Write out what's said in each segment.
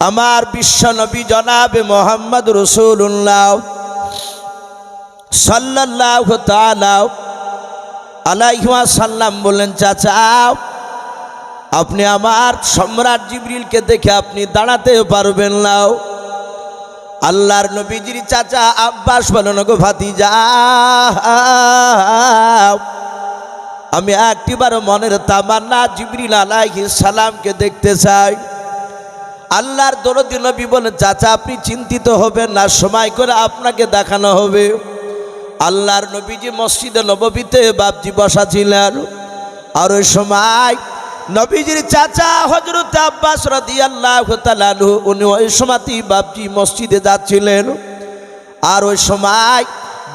আমার বিশ্বনবী জনাবে মোহাম্মদ রসুল্লাহ সাল্লাহ তালাও আলাইহুয়া সাল্লাম বললেন, চাচা, আপনি আমার সম্রাট জিবরিলকে দেখে আপনি দাঁড়াতে পারবেন না। আল্লাহর নবীজির চাচা আব্বাস বলেন গো ভাতিজা, আমি একটিবার মনের তামান্না জিবরিল আলাইহি সালামকে দেখতে চাই। আল্লাহর দরদি নবী বলেন, চাচা, আপনি চিন্তিত হবেন না, সময় করে আপনাকে দেখানো হবে। আল্লাহর নবীজি মসজিদে নববীতে বাপজি বসা ছিলেন আর ওই সময় নবীজির চাচা হজরত আব্বাস তাআলা আনহু, উনি ওই সময়তেই বাপজি মসজিদে যাচ্ছিলেন। আর ওই সময়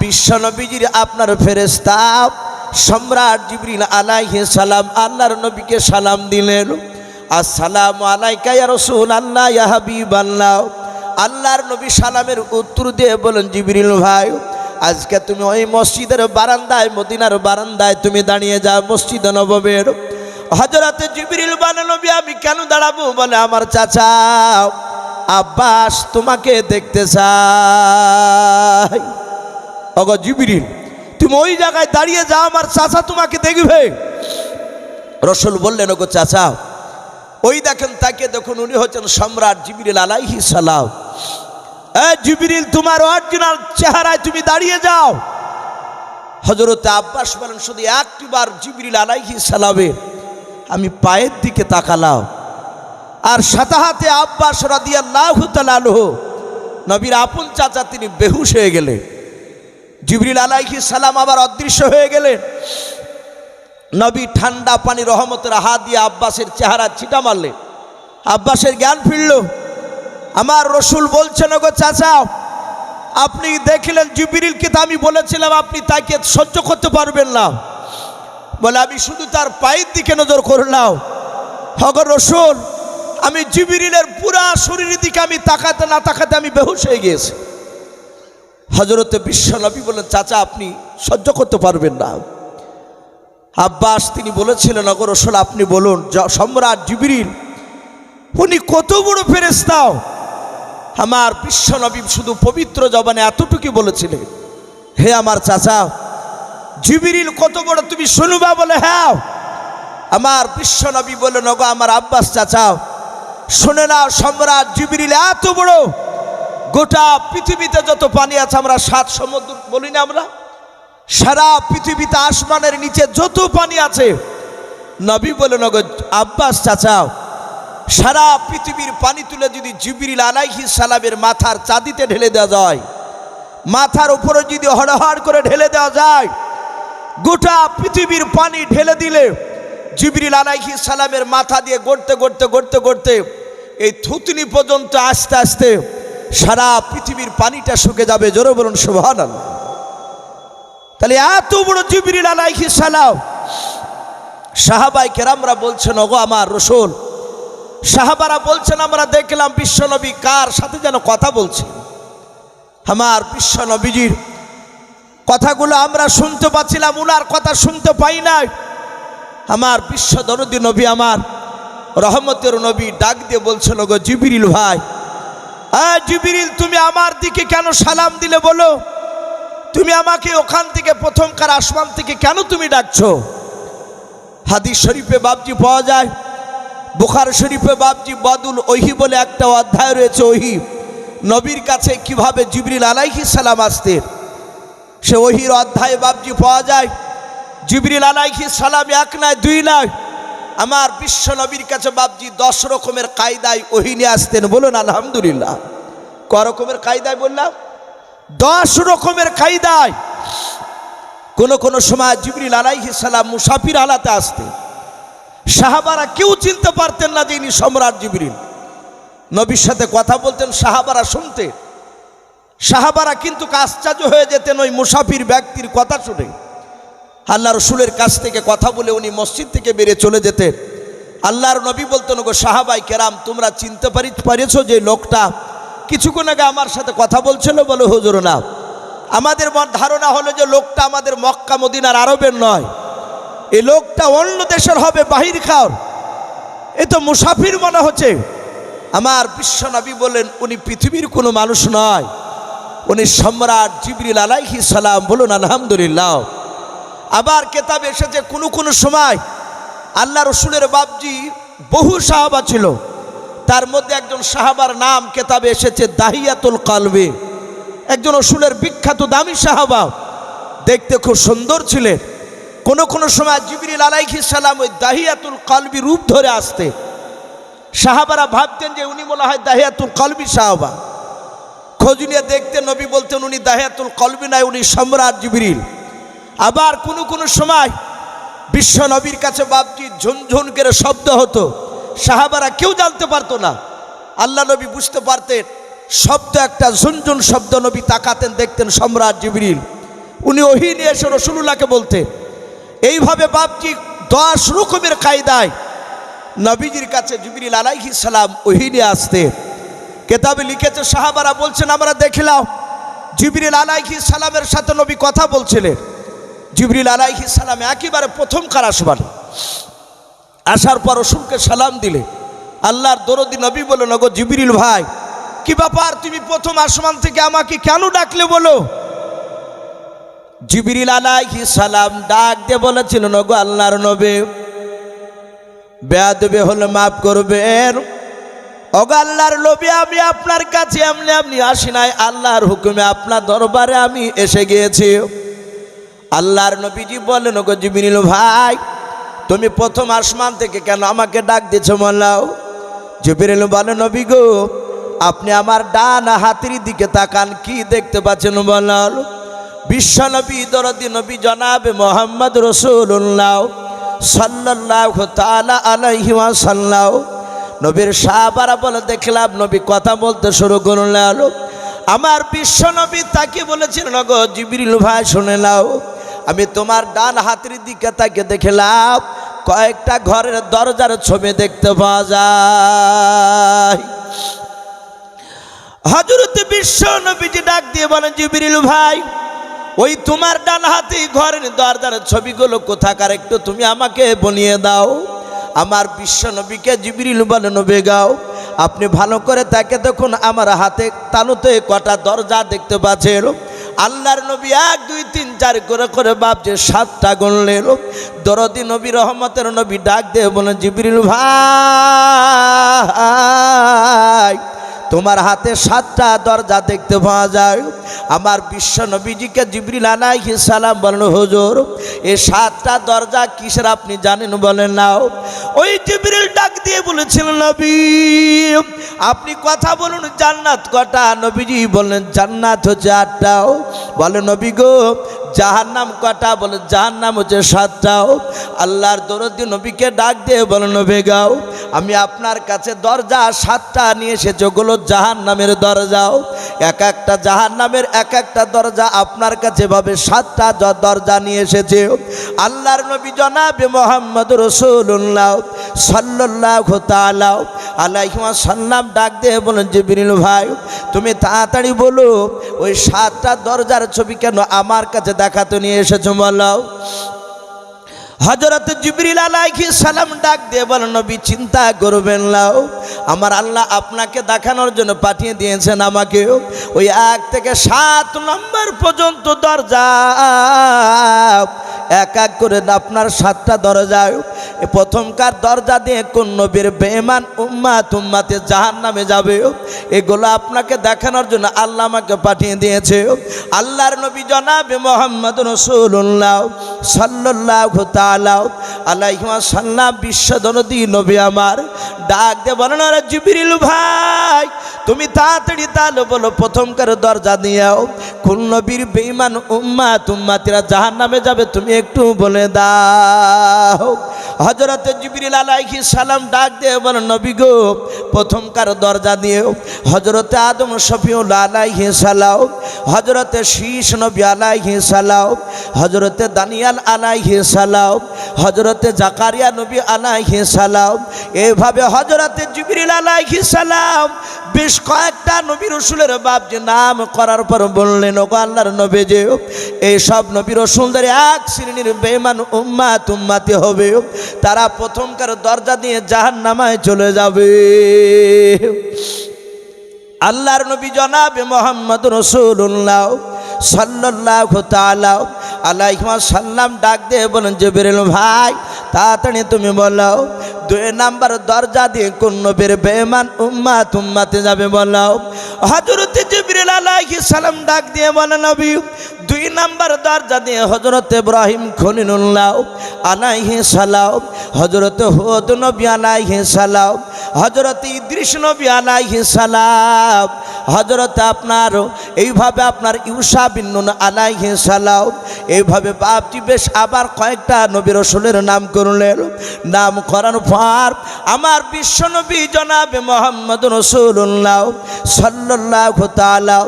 বিশ্ব নবীজির আপনার ফেরেস্তা সম্রাট জিবরিল আলাইহি সালাম আল্লাহর নবীকে সালাম দিলেন। আসসালামু আলাইকা ইয়া রাসূলুল্লাহ, ইয়া হাবিবাল্লাহ। আল্লাহর নবী সালামের উত্তর দিয়ে বলেন, জিবরিল ভাই, আজকে তুমি ওই মসজিদের বারান্দায়, মদিনার বারান্দায় তুমি দাঁড়িয়ে যাও মসজিদ নববের। হজরতে জিবরিল বানে নবী, আমি কেন দাঁড়াবো? বলে, আমার চাচা আব্বাস তোমাকে দেখতে চাই। অগ জিবরিল, তুমি ওই জায়গায় দাঁড়িয়ে যাও, আমার চাচা তোমাকে দেখবে। রসুল বললেন, ওগো চাচা ওই দেখেন, তাকে দেখুন, উনি হচ্ছেন সম্রাট জিবিরিল আলাইহি সালাম। জিবিরিল, তোমার অরিজিনাল চেহারায় তুমি দাঁড়িয়ে যাও। হজরতে আব্বাস বলেন, শুধু একটিবার জিবিরিল আলাইহি সালামের আমি পায়ের দিকে তাকালাম। আর সাথে হাতে আব্বাস রাদিয়াল্লাহু তাআলা আনহু, নবীর আপন চাচা তিনি বেহুশ হয়ে গেলেন। জিবরিল আলাইহি সালাম আবার অদৃশ্য হয়ে গেলেন। নবী ঠান্ডা পানি রহমতের হাত দিয়ে আব্বাসের চেহারা ছিটা মারলেন আব্বাসের জ্ঞান ফিরল। আমার রসুল বলছেন গো চাচা, আপনি দেখলেন জিবিরিলকে তো আমি বলেছিলাম, আপনি তাকে সহ্য করতে পারবেন না। বলে, আমি শুধু তার পায়ের দিকে নজর করলাম। হগর রসুল, আমি জিবিরিলের পুরা শরীরের দিকে আমি তাকাতে না তাকাতে আমি বেহুশ হয়ে গিয়েছি। হজরতে বিশ্ব নবী বলেন চাচা, আপনি সহ্য করতে পারবেন না। আব্বাস, তিনি বলেছিলেন অগর রসুল, আপনি বলুন সম্রাট জিবিরিল, উনি কত বড় ফেরেস্তাও আমার বিশ্ব নবী শুধু পবিত্র জবানে এতটুকু বলেছিলেন, হে আমার চাচা, জিবিরিল কত বড়, তুমি শুনবা বলে হ্যাঁ। আমার বিশ্ব নবী বলে নগো আমার আব্বাস চাচাও শুনে নাও, সম্রাট জিবিরিল এত বড়। গোটা পৃথিবীতে যত পানি আছে, আমরা সাত সমুদ্র বলি না আমরা? সারা পৃথিবীতে আসমানের নিচে যত পানি আছে, নবী বলে নগর আব্বাস চাচাও সারা পৃথিবীর পানি তুলে যদি জিবিরিল আলাইহি সালামের মাথার চাঁদিতে ঢেলে দেওয়া যায়, মাথার উপরে যদি হড়হড় করে ঢেলে দেওয়া যায়, গোটা পৃথিবীর পানি ঢেলে দিলে জিবরিল আলাইহি সালামের মাথা দিয়ে গড়তে গড়তে গড়তে গড়তে এই থুতনি পর্যন্ত আস্তে আস্তে সারা পৃথিবীর পানিটা শুকে যাবে। জোরে বলুন, সুবহানাল্লাহ। তাহলে এত বড় জিবরিল আলাইহি সালাম। সাহাবাই কেরামরা বলছেন, ওগো আমার রসুল। সাহাবারা বলছেন, আমরা দেখলাম বিশ্বনবী কার সাথে যেন কথা বলছে? আমার বিশ্বনবীজির কথাগুলো আমরা শুনতে পাচ্ছিলাম, উনার কথা শুনতে পাই নাই। আমার বিশ্ব দরদি নবী আমার রহমতের নবী ডাক দিয়ে বলছিল গো জিবিরিল ভাই হ্যাঁ জিবিরিল, তুমি আমার দিকে কেন সালাম দিলে বলো? তুমি আমাকে ওখান থেকে প্রথমকার আসমান থেকে কেন তুমি ডাকছো? হাদিস শরীফে বাবজি পাওয়া যায়। বুখার শরীফে বাবজি বাদুল ওহি বলে একটা অধ্যায় রয়েছে ওহি। নবীর কাছে কীভাবে জিবরিল আলাইহি সালাম আসতেন সে ওহির অধ্যায়ে বাবজি পাওয়া যায়। জিবরিল আলাইহি সালাম এক নয়, দুই নয়। আমার বিশ্ব নবীর কাছে বাবজি দশ রকমের কায়দায় ওহি নিয়ে আসতেন। বলুন, আলহামদুলিল্লাহ। ক রকমের কায়দায় বললাম? দশ রকমের কায়দায় কোন কোন সময় জিবরিল আলাইহি সালাম মুসাফির হালাতে আসতে সাহাবারা কেউ চিনতে পারতেন না যে ইনি সম্রাট জিবরিল। নবীর সাথে কথা বলতেন, সাহাবারা শুনতে সাহাবারা কিন্তু আশ্চর্য হয়ে যেতেন ওই মুসাফির ব্যক্তির কথা শুনে। আল্লাহ রসুলের কাছ থেকে কথা বলে উনি মসজিদ থেকে বেরিয়ে চলে যেতেন। আল্লাহর নবী বলতেন গো সাহাবাই কেরাম, তোমরা চিনতে পারি পারেছ যে লোকটা কিছুক্ষণ আগে আমার সাথে কথা বলছিল, বলে, হুজুর, না। আমাদের ধারণা হলো যে লোকটা আমাদের মক্কা, মদিনার আরবের নয়। এই লোকটা অন্য দেশের হবে, বাহির খাওয়ার। এ তো মুসাফির মনে হচ্ছে। আমার বিশ্বনবী বলেন উনি পৃথিবীর কোনো মানুষ নয়। উনি সম্রাট জিবরিল আলাইহি সালাম বলুন, আলহামদুলিল্লাহ। আবার কেতাবে এসেছে, কোনো কোনো সময় আল্লাহ রসুলের বাবজি বহু সাহাবা ছিল। তার মধ্যে একজন সাহাবার নাম কেতাবে এসেছে দাহিয়াতুল কালবে। একজন রসুলের বিখ্যাত দামি সাহাবা। দেখতে খুব সুন্দর ছিলেন। কোনো কোনো সময় জিবরিল আলাইহি সালাম ওই দাহিয়াতুল কালবি রূপ ধরে আসতে। সাহাবারা ভাবতেন যে উনি বলা হয় দাহিয়াতুল কলবি সাহাবা। খোঁজ নিয়ে দেখতে নবী বলতেন, উনি দাহিয়াতুল কলবি নাই উনি সম্রাট জিবরিল। আবার কোনো কোনো সময় বিশ্ব নবীর কাছে বাপটি ঝুনঝুন করে শব্দ হতো। সাহাবারা কেউ জানতে পারতো না। আল্লাহ নবী বুঝতে পারতেন, শব্দ একটা ঝুনঝুন শব্দ নবী তাকাতেন, দেখতেন সম্রাট জিবরিল। উনি ওহি নিয়ে এসে রসুল্লাহকে বলতেন, এইভাবে বাপটি দশ রকমের কায়দায় নবীজির কাছে জিবরিল আলাইহি সালাম ওহিনে আসতে কেতাবে লিখেছে, সাহাবারা বলছেন, আমরা দেখলাম জিবরিল আলাইহি সালামের সাথে নবী কথা বলছিলেন। জিবরিল আলাইহি সালাম একেবারে প্রথম কার আসবার আসার পর রসুলকে সালাম দিলে। আল্লাহর দরদি নবী বলো নগো জিবরিল ভাই, কি ব্যাপার? তুমি প্রথম আসমান থেকে আমাকে কেন ডাকলে বলো? জিবরিল আলাইহি সালাম ডাক দিয়ে বলেছিল নগো আল্লাহর নবী, বেয়াদবে হলে মাফ করবেন। অগ আল্লাহর লোভে আমি আপনার কাছে এমনি আপনি আসি নাই। আল্লাহর হুকুমে আপনার দরবারে আমি এসে গিয়েছি। আল্লাহর নবীজি বলেন ওগো জিবিনিল ভাই তুমি প্রথম আসমান থেকে কেন আমাকে ডাক দিয়েছ মোল্লাও? জিবিরিল বলে নবী গো, আপনি আমার ডান হাতির দিকে তাকান, কি দেখতে পাচ্ছেন বলাল বিশ্ব নবী, দরদি নবী, জনাবে মোহাম্মদ রসুল্লাহ সাল্লাহ তালা নবীর সাহাবারা বলে, দেখলাম নবী কথা বলতে শুরু করলেন। আমার বিশ্ব নবী তাকে বলেছিলেন গো জিবিরিল ভাই, শুনে নাও। আমি তোমার ডান হাতের দিকে তাকে দেখলাম কয়েকটা ঘরের দরজার ছবি দেখতে পাওয়া যায়। হজরত বিশ্ব নবীজি ডাক দিয়ে বলেন, জিবিরিল ভাই, ওই তোমার ডান হাতে ঘরের দরজার ছবিগুলো কোথাকার? একটু তুমি আমাকে বনিয়ে দাও। আমার বিশ্ব নবীকে জিবিরিল বলে, নবে গাও আপনি ভালো করে তাকে দেখুন। আমার হাতে তালুতে কটা দরজা দেখতে পাচ্ছেন। আল্লাহর নবী এক, দুই, তিন, চার করে করে যে সাতটা গণলেন দরদি নবী, রহমতের নবী ডাক দিয়ে বলেন জিবিরিল ভাই তোমার হাতে সাতটা দরজা দেখতে পাওয়া যায়। আমার বিশ্ব নবীজিকে জিবরিল আলাইহি সালাম বলেন, হুজুর এই সাতটা দরজা কিসের আপনি জানেন বলেন নাও ওই জিবরিল ডাক দিয়ে বলেছিলেন নবী, আপনি কথা বলুন, জান্নাত কটা? নবীজি বললেন, জান্নাত হচ্ছে আটটাও বলে, নবী গো জাহান্নাম কটা বলে জাহার নাম হচ্ছে সাতটাও আল্লাহর দরদি নবীকে ডাক দিয়ে বলে, নবী গাও আমি আপনার কাছে দরজা সাতটা নিয়ে এসেছি। ওগুলো জাহান নামের দরজাও এক একটা জাহান নামের এক একটা দরজা আপনার কাছে ভাবে সাতটা দরজা নিয়ে এসেছে। আল্লাহর নবী জনাবে মোহাম্মদ রসুল্লাহ সাল্লাহ তালাও আলাইহিমা সাল্লাম ডাক দিয়ে বলেন, জিবরিল ভাই, তুমি তাড়াতাড়ি বলো, ওই সাতটা দরজার ছবি কেন আমার কাছে দেখাতে নিয়ে এসেছ বলাও হজরত জিবরিল আলাইহি সালাম ডাক দিয়ে বলেন নবী, চিন্তা করবেন লাও আমার আল্লাহ আপনাকে দেখানোর জন্য পাঠিয়ে দিয়েছেন আমাকে। ওই এক থেকে সাত নম্বর পর্যন্ত দরজা। এক এক করে আপনার সাতটা দরজায় প্রথমকার দরজা দিয়ে কোন নবীর বেমান উম্মা তুম্মাতে জাহান নামে যাবে? এগুলো আপনাকে দেখানোর জন্য আল্লাহ আমাকে পাঠিয়ে দিয়েছে। আল্লাহর নবী জনাবে মোহাম্মদ রসুল্লাহ সাল্লাহ তালাও আলাইহিমা সাল্লাম বিশ্বদনদী নবী আমার। ডাক দে বলেন জিবিরিল ভাই, তুমি তাড়াতাড়ি তাহলে বলো, প্রথমকার দরজা দিয়াও কোন নবীর বেইমান উম্মা তুম্মাতিরা জাহান নামে যাবে, তুমি একটু বলে দাও। হজরত জিবরিল আলাইহি সালাম ডাক দিয়ে বলেন, নবী গো, প্রথমকার দরজা দিয়ে হজরতে আদম শফিউল আলাইহি সালাও হজরতে শীষ নবী আলাইহি সালাও হজরতে দানিয়াল আলাইহি সালাও হজরতে জাকারিয়া নবী আলাইহি সালাম, এভাবে হজরতে জিবরিল আলাইহি সালাম বেশ কয়েকটা নবী রসুলের বাপ যে নাম করার পর বললেন ও আল্লাহর নবী যে এই সব নবী রসুলদের এক শ্রেণির বেমান উম্মা তুম্মাতে হবে। তারা প্রথমকার দরজা দিয়ে জাহান নামায় চলে যাবে। আল্লাহর নবী জনাবে মোহাম্মদ রসুল্লাহ সাল্লাহ তালাহ আলাইহিমা সাল্লাম ডাক দিয়ে বলেন যে বেরেল ভাই, তাড়াতাড়ি তুমি বলো দুই নাম্বার দরজা দিয়ে কোন নবীর বেমান উম্মা তুম্মাতে যাবে বলো। হজরতে জিবরিল আলাইহি সালাম ডাক দিয়ে বলে, নবী, দুই নাম্বার দরজা দিয়ে হজরত ইব্রাহিম খলিলুল্লাহ আলাইহি সালাম হজরত হুদ নবী আলাইহি সালাম হজরত ইদ্রিস নবী আলাইহি সালাম হজরত আপনার, এইভাবে আপনার ইউসা বিন্নুন আলাইহি সালাম, এইভাবে বাপটি বেশ আবার কয়েকটা নবী রসুলের নাম করলেন। নাম করার পর আমার বিশ্ব নবী জনাবে মোহাম্মদ রসুল্লাহ সাল্লাহ তালা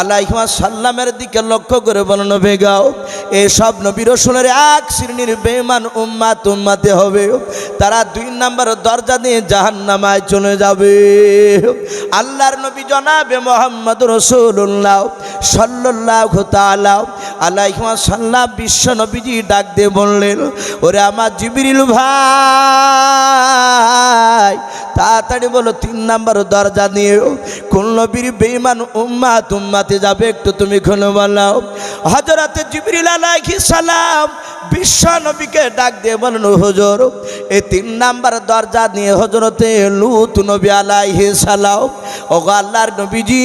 আলাইহিমা সাল্লামের দিকে লক্ষ্য করে বলন বেগাও এসব নবী রসুলের এক শ্রেণির বেমান উম্মা তুম্মাতে হবে। তারা দুই নাম্বার দরজা দিয়ে জাহান্নামায় চলে যাবে। আল্লাহর নবী জনাবে মোহাম্মদ রসুল্লাহ সাল্লাহ তালা আলাইহিমা সাল্লাম বিশ্ব নবীজি ডাক দিয়ে বললেন, ওরে আমার জিবিরিল ভাই তাড়াতাড়ি বলো তিন নাম্বার দরজা নিয়ে কোন নবীর বেইমান উম্মা তুম্মাতে যাবে, একটু তুমি খুলে বলাও। হজরতে জিবরিল আলাইহি সালাম বিশ্ব নবীকে ডাক দিয়ে বলেন হুজুর এই তিন নাম্বার দরজা নিয়ে হজরতে লুত নবী আলাইহি সালাম ও আল্লাহর নবীজি,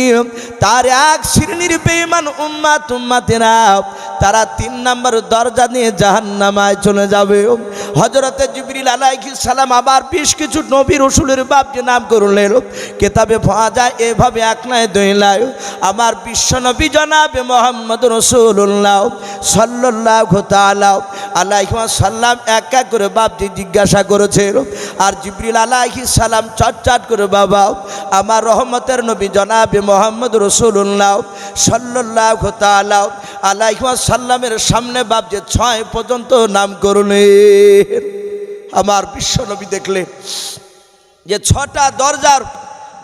তার এক শ্রেণির বেইমান উম্মা তুম্মাতেরা তারা তিন নাম্বার দরজা নিয়ে জাহান্নামায় চলে যাবে। হজরতে জিবরিল আলাইহি সালাম আবার বেশ কিছু নবী রসুলের বাপকে নাম করলেন। কেতাবে পাওয়া যায়, এভাবে এক নয় দইলায় আমার বিশ্ব নবী জনাবে মোহাম্মদ রসুল্লাহ সাল্লাহ তালাহ আলাইহিমা সাল্লাম এক এক করে বাপজি জিজ্ঞাসা করেছে আর জিবরিল আলাইহি সালাম চটচাট করে, বাবা, আমার রহমতের নবী জনাবে মোহাম্মদ রসুল্লাহ সাল্লাহ তালাহ আলাইহিমা সাল্লামের সামনে বাপ যে ছয় পর্যন্ত নাম করলেন। আমার বিশ্ব নবী দেখলে যে ছটা দরজার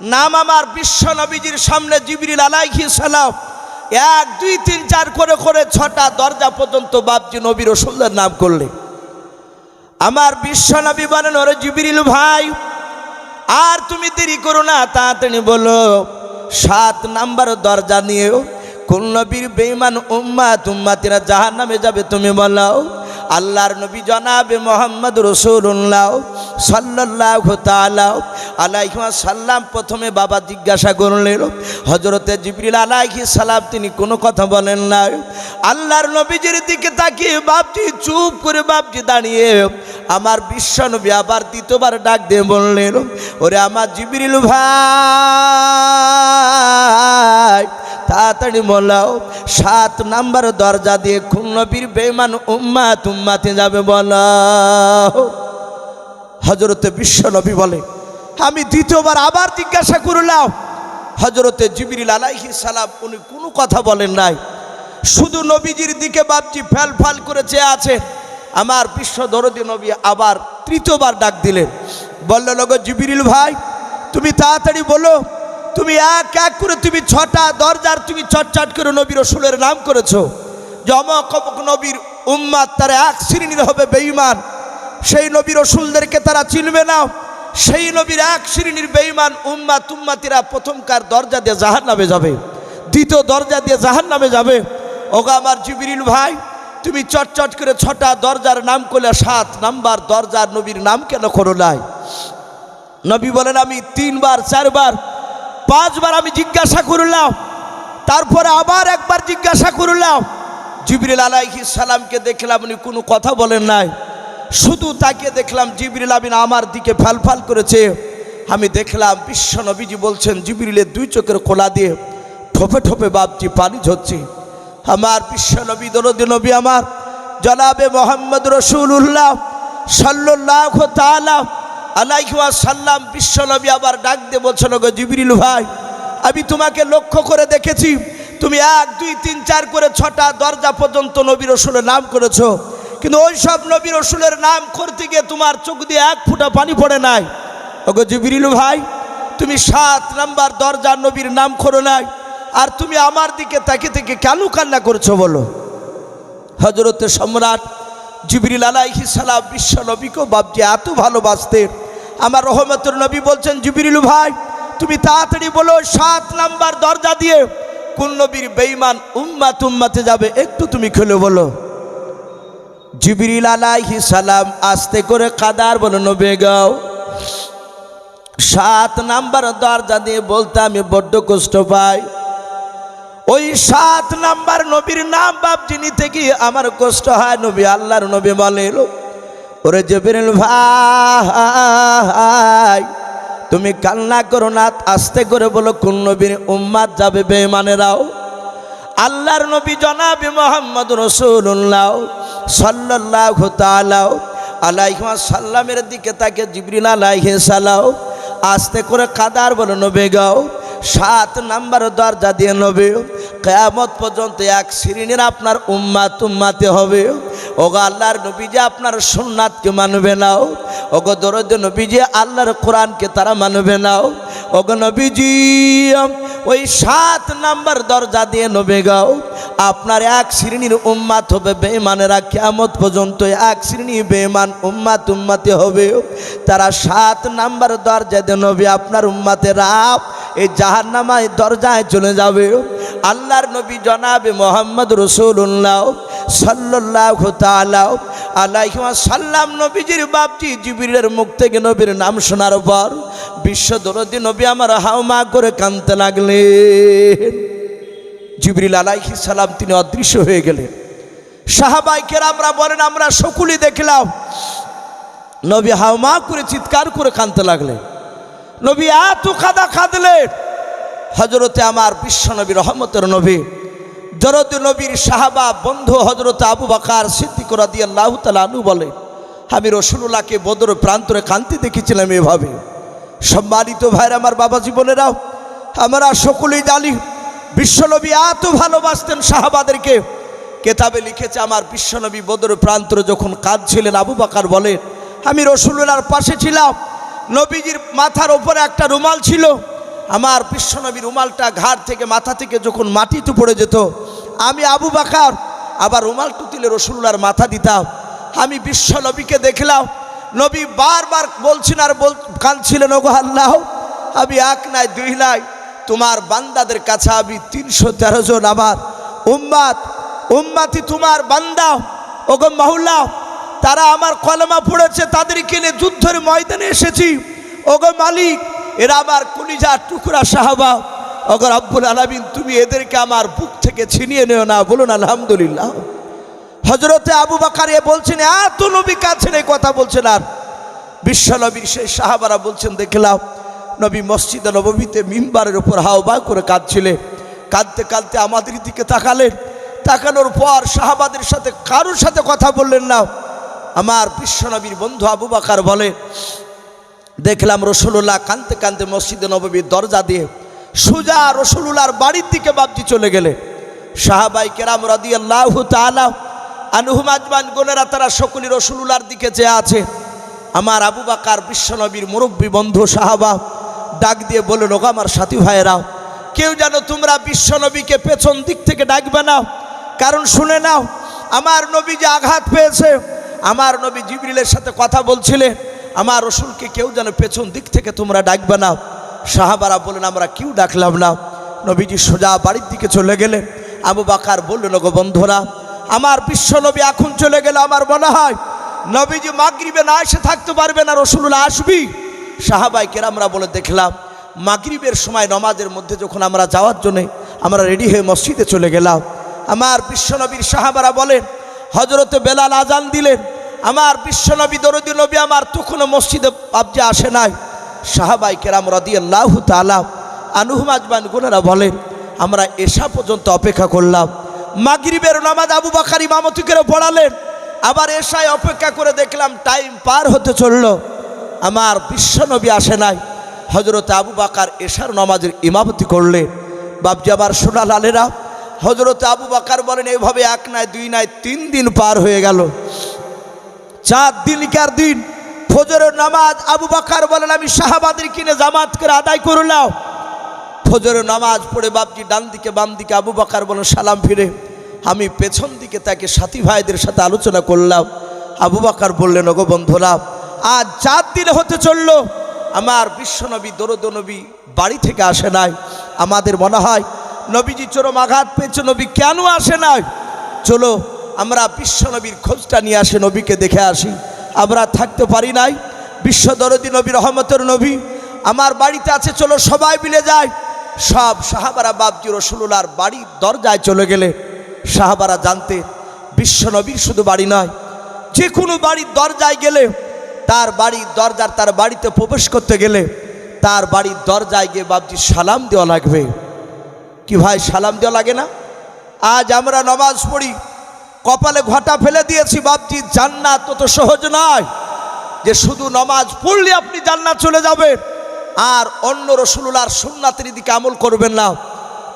নাম আমার বিশ্ব নবীজির সামনে জিবরিল আলাইহি সালাম। এক, দুই, তিন, চার করে করে ছটা দরজা পর্যন্ত বাপজি নবীর রসুলদের নাম করলে আমার বিশ্ব নবী বলেন, ওরে জিবরিল ভাই, আর তুমি দেরি করো না, তাড়াতাড়ি বলো, সাত নাম্বার দরজা নিয়েও কোন নবীর বেইমান উম্মা তুম্মাতিরা জাহান নামে যাবে, তুমি বলাও আল্লাহর নবী জনাবে মোহাম্মদ রসুল্লাহ সাল্লাহ তালাহ আলাইহিমা সাল্লাম প্রথমে বাবা জিজ্ঞাসা করলেন হজরতে জিবরিল আলাইহি সালাম, তিনি কোনো কথা বলেন না আল্লাহর নবীজির দিকে তাকিয়ে বাপজি চুপ করে বাপজি দাঁড়িয়ে, আমার বিশ্ব নবী আবার দ্বিতীয়বার ডাক দিয়ে বললেন, ওরে আমার জিবরিল ভাই, তাড়াতাড়ি বলাও, সাত নাম্বার দরজা দিয়ে খুন নবীর বেমান উম্মা তুম্মাতে যাবে বলাও হজরতে বিশ্ব নবী বলে, আমি দ্বিতীয়বার আবার জিজ্ঞাসা করলাম হজরতে জিবিরিল আলাইহি সালাম উনি কোনো কথা বলেন নাই। শুধু নবীজির দিকে বাপজি ফ্যাল ফাল করে চেয়ে আছে। আমার বিশ্ব দরদি নবী আবার তৃতীয়বার ডাক দিলেন, বলল লোক জিবিরিল ভাই, তুমি তাড়াতাড়ি বলো, তুমি এক এক করে তুমি ছটা দরজার তুমি চটচট করে নবীর রসুলের নাম করেছ। জমক নবীর উম্মাদ তারা এক শ্রেণির হবে বেঈমান। সেই নবীর রসুলদেরকে তারা চিনবে না। সেই নবীর এক শ্রেণির বেঈমান উম্মা তুম্মাতিরা প্রথমকার দরজা দিয়ে জাহান নামে যাবে। দ্বিতীয় দরজা দিয়ে জাহান নামে যাবে। ওগা আমার জিবিরিল ভাই, তুমি চটচট করে ছটা দরজার নাম করলে সাত নাম্বার দরজার নবীর নাম কেন করো নাই? নবী বলেন, আমি তিনবার, চারবার, পাঁচবার আমি জিজ্ঞাসা করলাম। তারপরে আবার একবার জিজ্ঞাসা করলাম। জিবরিল আলাইহি সালামকে দেখলাম, উনি কোনো কথা বলেন নাই। শুধু তাকে দেখলাম, জিবরিল আমিন আমার দিকে ফাল করেছে। আমি দেখলাম, বিশ্ব নবীজি বলছেন, জিবরিলের দুই চোখের খোলা দিয়ে ঠোপে ঠোপে বাপজি পানি ঝরছে। আমার বিশ্ব নবী, দরদি নবী আমার, জনাবে মোহাম্মদ রসুল্লাহ সাল্লাহ তালা আলাইহুয়া সাল্লাম বিশ্ব নবী আবার ডাক দিয়ে বলছেন গো জিবরিল ভাই, আমি তোমাকে লক্ষ্য করে দেখেছি তুমি এক, দুই, তিন, চার করে ছটা দরজা পর্যন্ত নবী রসুলের নাম করেছ। কিন্তু ওই সব নবী রসুলের নাম করতে গিয়ে তোমার চোখ দিয়ে এক ফুটা পানি পড়ে নাই। ওগো জিবরিল ভাই, তুমি সাত নাম্বার দরজা নবীর নাম করো নাই, আর তুমি আমার দিকে তাকে থেকে কেন কান্না করছ বলো? হজরতের সম্রাট জিবরিল আলাইহি বিশ্ব নবীকে বাপজি এত ভালোবাসতেন আমার রহমতের নবী বলছেন, জিবরিল ভাই, তুমি তাড়াতাড়ি বলো, সাত নাম্বার দরজা দিয়ে কোন নবীর বেইমান উম্মাত উম্মাতে যাবে, একটু তুমি খুলে বলো। জিবরিল আলাইহি সালাম আস্তে করে কাদার বলো, নবে গাও সাত নাম্বার দরজা দিয়ে বলতে আমি বড্ড কষ্ট পাই। ওই সাত নাম্বার নবীর নাম বাপজি নিতে গিয়ে আমার কষ্ট হয়, নবী আল্লাহর নবী বলেন ওরে জবিরিল ভাই তুমি কান্না করো না, আস্তে করে বলো, কোন নবীর উম্মাদ যাবে বেমানেরাও আল্লাহর নবী জনাবি মোহাম্মদ রসুল্লাহ সাল্লাহ তালাও আলাইহা সাল্লামের দিকে তাকে জিবরিল আলাইহে সালাও আস্তে করে কাদার বলো, নবে গাও সাত নাম্বার দরজা দিয়ে নবে কেয়ামত পর্যন্ত এক শ্রেণির আপনার উম্মা তুম্মাতে হবে। ওগো আল্লাহর নবী যে আপনার সুন্নাতকে মানবে নাও ওগো দরদ নবী যে আল্লাহর কোরআনকে তারা মানবে নাও ওগো নবীজি, ওই সাত নাম্বার দরজা দিয়ে নবে গাও আপনার এক শ্রেণির উম্মাত হবে বেমানেরা কেমত পর্যন্ত এক শ্রেণি বেমান উম্মাত উম্মাতে হবে। তারা সাত নাম্বার দরজা দিয়ে নবে আপনার উম্মাতে রাপ এই জাহার নামায় দরজায় চলে যাবে। আল্লাহর নবী জনাবে মোহাম্মদ রসুল্লাহ সাল্লাহ তালাও আলাইহিমা সাল্লাম নবীজির বাপজি জিবিরের মুখ থেকে নবীর নাম শোনার পর বিশ্ব দরদি নবী আমার হাওমা করে কানতে লাগলেন। জিবরিল আলাইহি সালাম তিনি অদৃশ্য হয়ে গেলেন। সাহাবাইকের আমরা বলেন, আমরা সকলেই দেখলাম। নবী হাওমা করে চিৎকার করে কানতে লাগলেন। নবী এত কাদা কাঁদলেন হজরতে আমার বিশ্ব নবী রহমতের নবী জরদ নবীর সাহাবা বন্ধু হজরত আবু বাকার সিদ্দিক রাদি আল্লাহ আনু বলে, আমি রসুল্লাহকে বদর প্রান্তরে কান্তি দেখেছিলাম এভাবে। সম্মানিত ভাইয়ের আমার বাবা জীবনেরাও আমরা সকলেই জানি বিশ্বনবী এত ভালোবাসতেন সাহাবাদেরকে। কেতাবে লিখেছে, আমার বিশ্বনবী বদর প্রান্তরে যখন কাঁদছিলেন আবু বাকার বলেন আমি রসুল্লার পাশে ছিলাম নবীজির মাথার ওপরে একটা রুমাল ছিল। আমার বিশ্বনবীর রুমালটা ঘাড় থেকে মাথা থেকে যখন মাটিতে পড়ে যেত, আমি আবু বাকার, আবার রুমালটু তুলে রসুল্লার মাথা দিতাম। আমি বিশ্বনবীকে দেখলাম। নবী বারবার বলছেন, আর বল কাঁদছিলেন, ওগো আল্লাহ, আমি এক নাই, দুই নাই। তোমার বান্দাদের কাছে আমি তিনশো তেরো জন আমার উম্মাত উম্মাতি তোমার বান্দা। ওগো মাহুল্লাহ তারা আমার কলমা পড়েছে তাদেরকে নিয়ে যুদ্ধের ময়দানে এসেছি। ওগো মালিক, এরা আমার কুলিজার টুকরা সাহাবা। অগর আব্বুল আলমিন, তুমি এদেরকে আমার বুক থেকে ছিনিয়ে নিও না, বলুন আলহামদুলিল্লাহ। হজরতে আবু বাকার এ বলছেন এত নবী কাছেন এই কথা বলছেন আর। বিশ্ব নবীর সেই সাহাবারা বলছেন, দেখলাম নবী মসজিদে নবমীতে মিম্বারের উপর হাওবা করে কাঁদছিলেন কাঁদতে কাঁদতে আমাদের দিকে তাকালেন। তাকানোর পর সাহাবাদের সাথে কারোর সাথে কথা বললেন না। আমার বিশ্বনবীর বন্ধু আবু বাকার বলে, দেখলাম রসুল্লাহ কানতে কানতে মসজিদে নবমীর দরজা দিয়ে সুজা রসুল্লাহর বাড়ির দিকে বাবজি চলে গেলে। সাহাবাই কেরাম আল্লাহ তালা আনুহুম আজমান গোনেরা তারা সকলি রসুল্লাহর দিকে যে আছে। আমার আবু বাকার বিশ্বনবীর মুরব্বী বন্ধু সাহাবা ডাক দিয়ে বলে ওগো আমার সাথী ভাইয়েরাও কেউ যেন তোমরা বিশ্বনবীকে পেছন দিক থেকে ডাকবে না। কারণ শুনে নাও, আমার নবী যে আঘাত পেয়েছে আমার নবী জিবরিলের সাথে কথা বলছিলে আমার রসুলকে কেউ যেন পেছন দিক থেকে তোমরা ডাকবে না। সাহাবারা বললেন, আমরা কেউ ডাকলাম না। নবীজি সোজা বাড়ির দিকে চলে গেলে আবু বাকার বললেন গো বন্ধুরা, আমার বিশ্ব নবী এখন চলে গেলে আমার মনে হয় নবীজি মাগরিবে না এসে থাকতে পারবে না রসুল্লাহ আসবি। সাহাবাইকে আমরা বলে, দেখলাম মাগরিবের সময় নমাজের মধ্যে যখন আমরা যাওয়ার জন্যে আমরা রেডি হয়ে মসজিদে চলে গেলাম। আমার বিশ্বনবীর সাহাবারা বলেন হজরতে বেলাল আজান দিলেন, আমার বিশ্বনবী দরদি নবী আমার তখনও মসজিদে আবজে আসে নাই। সাহাবাই কেরাম রদি আল্লাহ তালা আনুহুম আজমান গুনেরা বলেন, আমরা এসা পর্যন্ত অপেক্ষা করলাম। মাগরিবের নামাজ আবু বাকার ইমামতি পড়ালেন, আবার এসায় অপেক্ষা করে দেখলাম টাইম পার হতে চলল। আমার বিশ্বনবী আসে নাই। হজরত আবু বাকার এশার নামাজের ইমামতি করলে বাবজি আবার সোনা লালেরা হজরত আবু বাকার বলেন, এভাবে এক নাই, দুই নাই, তিন দিন পার হয়ে গেল। চার দিন দিনকার দিন? ফজরের নামাজ আবু বাকার বলেন, আমি শাহাবাদের কিনে জামাত করে আদায় করলাম ফজরের নামাজ পড়ে বাপজি ডান দিকে, বাম দিকে আবু বাকার বলেন, সালাম ফিরে। আমি পেছন দিকে তাকে সাথী ভাইদের সাথে আলোচনা করলাম। আবু বাকার বললেন, ওগো বন্ধুরা, আজ চার দিন হতে চলল। আমার বিশ্বনবী, দরদ নবী বাড়ি থেকে আসে নাই। আমাদের মনে হয় নবীজি চরম আঘাত পেয়েছে, নবী কেন আসে নাই? চলো, আমরা বিশ্বনবীর খোঁজটা নিয়ে আসে, নবীকে দেখে আসি। আমরা থাকতে পারি নাই। বিশ্ব দরদি নবী, রহমতের নবী, আমার বাড়িতে আছে, চলো সবাই মিলে যায় সব সাহাবারা বাবজি রসুল্লার বাড়ির দরজায় চলে গেলে সাহাবারা জানতে, বিশ্ব নবীর শুধু বাড়ি নয়, যে কোনো বাড়ির দরজায় গেলে, তার বাড়ির দরজার তার বাড়িতে প্রবেশ করতে গেলে, তার বাড়ির দরজায় গিয়ে বাবজি সালাম দেওয়া লাগবে। কি ভাই সালাম দেওয়া লাগে না? আজ আমরা নমাজ পড়ি, কপালে ঘটা ফেলে দিয়েছি বাপজি, জান্নাত তত সহজ নয় যে শুধু নমাজ পড়লে আপনি জান্নাত চলে যাবেন, আর অন্য রসুলার সুন্নাতের দিকে আমল করবেন না।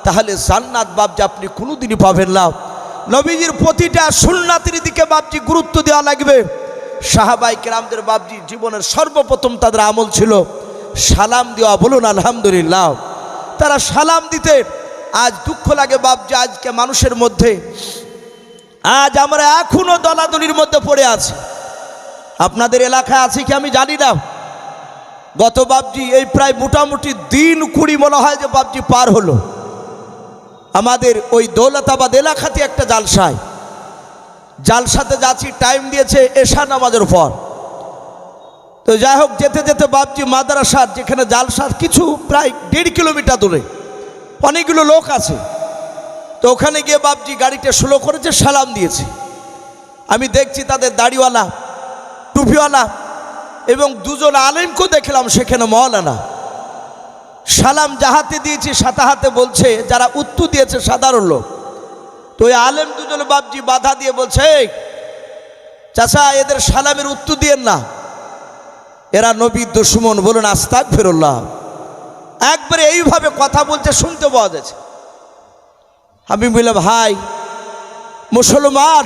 তাহলে জান্নাত বাপজি আপনি কোনোদিনই পাবেন না। নবীজির প্রতিটা সুন্নাতের দিকে বাপজি গুরুত্ব দেওয়া লাগবে। সাহাবাই কেরামদের বাপজি জীবনের সর্বপ্রথম তাদের আমল ছিল সালাম দেওয়া, বলুন আলহামদুলিল্লাহ। তারা সালাম দিতে আজ দুঃখ লাগে বাপজি আজকে মানুষের মধ্যে, আজ আমরা এখনও দলাদলির মধ্যে পড়ে আছি। আপনাদের এলাকায় আছে কি আমি জানি না। গত বাবজি এই প্রায় মোটামুটি দিন কুড়ি মনে হয় যে বাবজি পার হলো। আমাদের ওই দৌলতাবাদ এলাকাতে একটা জালসায়। জালসাতে যাচ্ছি, টাইম দিয়েছে এশা নামাজের পর। তো যাই হোক, যেতে যেতে বাবজি মাদ্রাসার যেখানে জালসার কিছু প্রায় দেড় কিলোমিটার দূরে। অনেকগুলো লোক আছে। তো ওখানে গিয়ে বাবজি গাড়িটা স্লো করেছে সালাম দিয়েছে। আমি দেখছি তাদের দাড়িওয়ালা টুপিওয়ালা এবং দুজন আলেমকেও দেখলাম সেখানে মহলানা সালাম যাহাতে দিয়েছি সাতা হাতে বলছে যারা উত্তর দিয়েছে সাধারণ লোক। তো ওই আলেম দুজন বাবজি বাধা দিয়ে বলছে "এই, চাচা এদের সালামের উত্তর দিয়েন না। এরা নবী দুশ্মন বলুন আস্তাক ফেরুল্লাহ একবারে এইভাবে কথা বলছে শুনতে পাওয়া যাচ্ছে। আমি বললাম ভাই মুসলমান,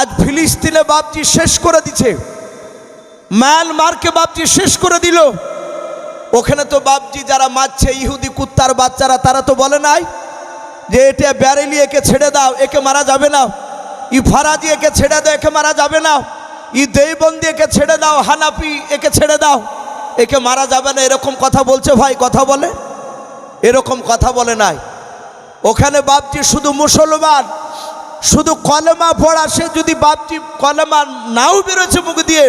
আজ ফিলিস্তিনে বাপজি শেষ করে দিছে। মায়ানমারকে বাপজি শেষ করে দিল। ওখানে তো বাপজি যারা মারছে, ইহুদি কুত্তার বাচ্চারা, তারা তো বলে নাই যে এটা ব্যারেলি, একে ছেড়ে দাও, একে মারা যাবে না। ই ফারাজি, একে ছেড়ে দাও, একে মারা যাবে না। ই দেবন্দি একে ছেড়ে দাও। হানাপি একে ছেড়ে দাও। একে মারা যাবে না, এরকম কথা বলছে ভাই, কথা বলে? এরকম কথা বলে নাই। ওখানে বাপজি শুধু মুসলমান, শুধু কলেমা পড়া, সে যদি বাপজি কলেমা নাও বেরোচ্ছে মুখ দিয়ে,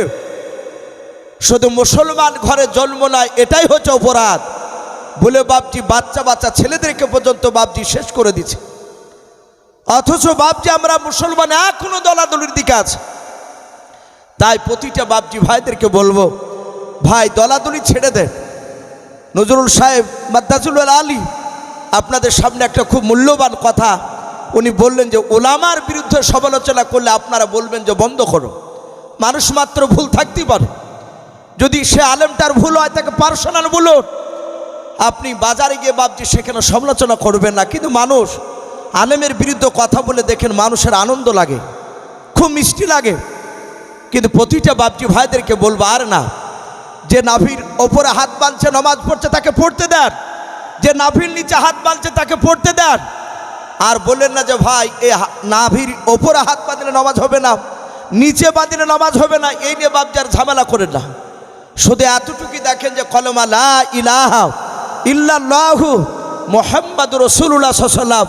শুধু মুসলমান ঘরে জন্ম নয়, এটাই হচ্ছে অপরাধ। বলে বাপজি বাচ্চা বাচ্চা ছেলেদেরকে পর্যন্ত বাপজি শেষ করে দিচ্ছে। অথচ বাপজি আমরা মুসলমান, এখনও দলাদলির দিকে আছে। তাই প্রতিটা বাপজি ভাইদেরকে বলব ভাই, দলাদলি ছেড়ে দেন। নজরুল সাহেব মাদ্দাজুল আলী, আপনাদের সামনে একটা খুব মূল্যবান কথা। উনি বললেন যে, ওলামার বিরুদ্ধে সমালোচনা করলে আপনারা বলবেন যে, বন্ধ করো। মানুষ মাত্র ভুল থাকতেই পারে। যদি সে আলেমটার ভুল হয়, তাকে পার্সোনাল বলুন। আপনি বাজারে গিয়ে ভাবছি সেখানে সমালোচনা করবেন না? কিন্তু মানুষ, আলেমের বিরুদ্ধে কথা বলে দেখেন মানুষের আনন্দ লাগে, খুব মিষ্টি লাগে। কিন্তু প্রতিটা বাপজি ভাইদেরকে বলব, আর না। যে নাভির ওপরে হাত বাঁধছে, নমাজ পড়ছে, তাকে পড়তে দেন। যে নাভির নিচে হাত বাঁধছে, তাকে পড়তে দেন। আর বললেন না যে, ভাই, এ নাভির ওপরে হাত বাঁধলে নামাজ হবে না, নিচে বাঁধলে নামাজ হবে না, এই নিয়ে বাপজার ঝামেলা করেন না। শুধু এতটুকুই দেখেন যে, কলমা লা ইলাহা ইল্লাল্লাহু মোহাম্মদ রসুল্লাহ সাল্লাম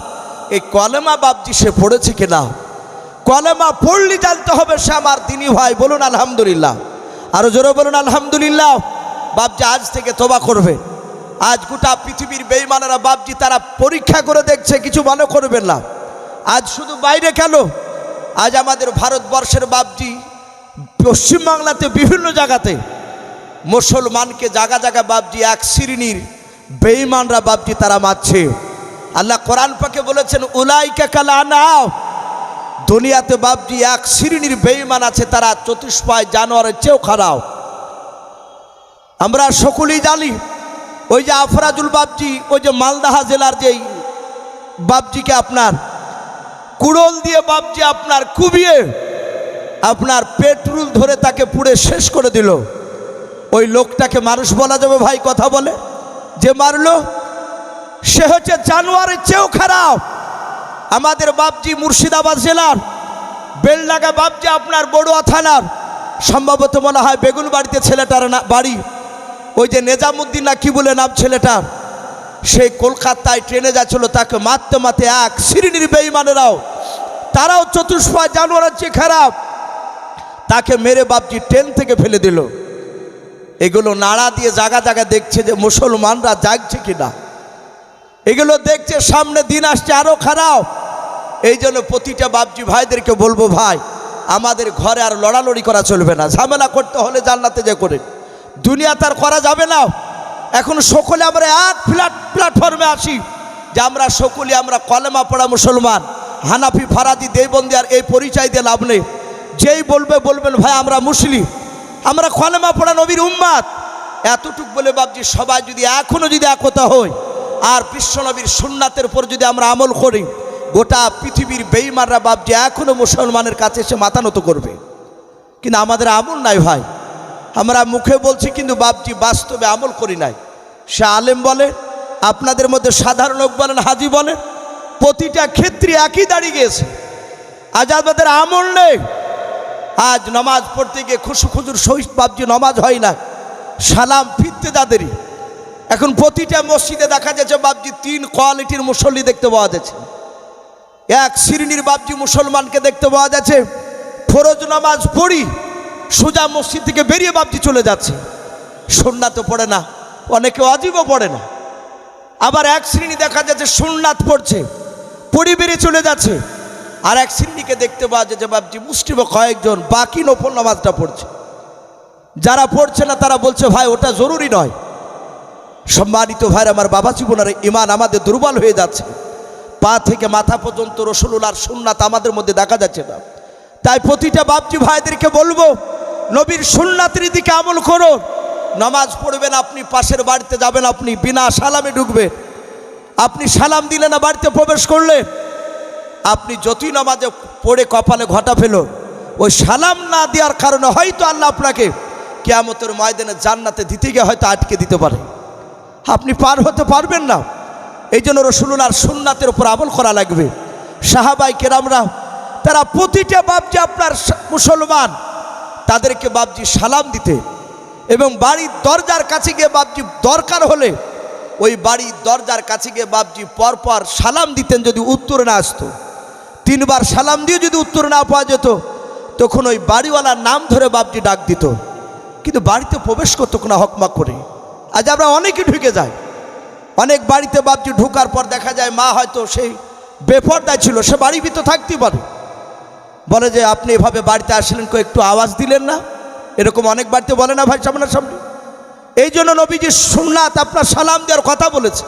এই কলেমা বাবজি সে পড়েছে কিনা? কলেমা পড়লি জানতে হবে সে আমার দিনী ভাই। বলুন, আলহামদুলিল্লাহ। আরও জোরে বলুন, আলহামদুলিল্লাহ। বাপজি আজ থেকে তোবা করবে। আজ গোটা পৃথিবীর বেইমানেরা বাপজি তারা পরীক্ষা করে দেখছে, কিছু মনে করবেন না। আজ শুধু বাইরে কেন? আজ আমাদের ভারতবর্ষের বাপজি পশ্চিমবাংলাতে বিভিন্ন জায়গাতে মুসলমানকে জায়গা জায়গা বাপজি এক শ্রেণির বেঈমানরা বাপজি তারা মারছে। আল্লাহ কোরআন পাকে বলেছেন, উলাইকা কালা নাও দুনিয়াতে বাপজি এক শ্রেণির বেঈমান আছে, তারা চতুষ্পায় জানোয়ারের চেয়েও খারাপ। আমরা সকলেই জানি, ওই যে আফরাজুল বাপজি, ওই যে মালদাহা জেলার যেই বাপজিকে আপনার, কুড়ল দিয়ে বাপজি আপনার কুবিয়ে আপনার পেট্রোল ধরে তাকে পুড়ে শেষ করে দিল। ওই লোকটাকে মানুষ বলা যাবে, ভাই, কথা বলে। যে মারলো, সে হচ্ছে জানোয়ারের চেয়েও খারাপ। আমাদের বাপজি মুর্শিদাবাদ জেলার বেলডাঙ্গা বাপজি আপনার বড়ুয়া থানার। সম্ভবত মনে হয় বেগুন বাড়িতে ছেলেটার বাড়ি। ওই যে নেজামুদ্দিন না কি বলে নাম ছেলেটার? সেই কলকাতায় ট্রেনে যাচ্ছিল, তাকে মারতে মারতে এক সিরিনির বেইমানেরাও তারাও চতুষ্পা জানোয়ারের চেয়ে খারাপ। তাকে মেরে বাপজি ট্রেন থেকে ফেলে দিল। এগুলো নাড়া দিয়ে জায়গা জায়গা দেখছে যে মুসলমানরা জাগছে কিনা। এগুলো দেখছে, সামনে দিন আসছে আরও খারাপ। এই জন্য প্রতিটা বাপজি ভাইদেরকে বলব, ভাই, আমাদের ঘরে আর লড়ালড়ি করা চলবে না। ঝামেলা করতে হলে জান্নাতে যে করে দুনিয়া তার করা যাবে না। এখন সকলে আমরা এক প্ল্যাট প্ল্যাটফর্মে আসি, যে আমরা সকলে আমরা কলেমা পড়া মুসলমান। হানাফি, ফারাদি দেবন্দি আর এই পরিচয় দিয়ে লাভ নেই। যেই বলবে, বলবেন, ভাই, আমরা মুসলিম। আমরা কলেমা পড়া নবীর উম্মাদ। এতটুক বলে বাবজি সবাই যদি এখনও যদি একতা হই আর বিশ্বনবীর সুন্নাতের উপর যদি আমরা আমল করি, গোটা পৃথিবীর বেইমানরা বাবজি এখনও মুসলমানের কাছে এসে মাথা নত করবে। কিন্তু আমাদের আমল নাই ভাই। আমরা মুখে বলছি, কিন্তু বাবজি বাস্তবে আমল করি নাই। সে আলেম বলে, আপনাদের মধ্যে সাধারণ লোক বলেন, হাজি বলেন প্রতিটা ক্ষেত্রে একই দাঁড়িয়ে গিয়েছে। আজ আমাদের আমল নেই। আজ নমাজ পড়তে গিয়ে খুশু খুজুর সহিত বাবজি নমাজ হয় না। সালাম ফিরতে তাদেরই এখন প্রতিটা মসজিদে দেখা যাচ্ছে বাবজি তিন কোয়ালিটির মুসল্লি দেখতে পাওয়া যাচ্ছে। এক শ্রেণির বাবজি মুসলমানকে দেখতে পাওয়া যাচ্ছে। ফরজ নামাজ পড়ি, সোজা মসজিদ থেকে বেরিয়ে বাবজি চলে যাচ্ছে। সুন্নাতও পড়ে না, অনেকে অজীবও পড়ে না। আবার এক শ্রেণি দেখা যাচ্ছে সুন্নাত পড়ছে, পড়ি বেরিয়ে চলে যাচ্ছে। আর এক শ্রেণীকে দেখতে পাওয়া যাচ্ছে বাবজি মুসলিম কয়েকজন বাকি নফল নামাজটা পড়ছে। যারা পড়ছে না তারা বলছে, ভাই, ওটা জরুরি নয়। সম্মানিত ভাইর, আমার বাবা জীবনের ইমান আমাদের দুর্বল হয়ে যাচ্ছে। পা থেকে মাথা পর্যন্ত রসুলার সুন্নাত আমাদের মধ্যে দেখা যাচ্ছে না। তাই প্রতিটা বাপজি ভাইদেরকে বলব, নবীর সুন্নাতের দিকে আমল করো। নামাজ পড়বেন, আপনি পাশের বাড়িতে যাবেন, আপনি বিনা সালামে ঢুকবেন আপনি সালাম দিলে না বাড়িতে প্রবেশ করলে? আপনি যতই নামাজে পড়ে কপালে ঘটা ফেল, ওই সালাম না দেওয়ার কারণে হয়তো আল্লাহ আপনাকে কেয়ামতের ময়দানে জান্নাতে দিতে গিয়ে হয়তো আটকে দিতে পারে। আপনি পার হতে পারবেন না। এই জন্য রসুল্লার সুন্নাতের উপর আমল করা লাগবে। সাহাবাই কেরামরা, তারা প্রতিটা বাপজি আপনার মুসলমান, তাদেরকে বাপজি সালাম দিতে এবং বাড়ির দরজার কাছে গিয়ে বাপজি দরকার হলে ওই বাড়ির দরজার কাছে গিয়ে বাপজি পরপর সালাম দিতেন যদি উত্তর না আসতো। তিনবার সালাম দিয়ে যদি উত্তর না পাওয়া যেত, তখন ওই বাড়িওয়ালার নাম ধরে বাপজি ডাক দিত। কিন্তু বাড়িতে প্রবেশ করতো কোনো হকমা করে। আজ আমরা অনেকে ঢুকে যাই। অনেক বাড়িতে বাপজি ঢুকার পর দেখা যায় মা হয়তো সেই বেপর্দায় ছিল, সে বাড়ির ভিতর থাকতেই পারে। বলে যে, আপনি এভাবে বাড়িতে আসলেন কেউ একটু আওয়াজ দিলেন না? এরকম অনেক বাড়িতে বলে না ভাই সামনে সামনাসামনি। এই জন্য নবীজি সুননাথ আপনার সালাম দেওয়ার কথা বলেছে।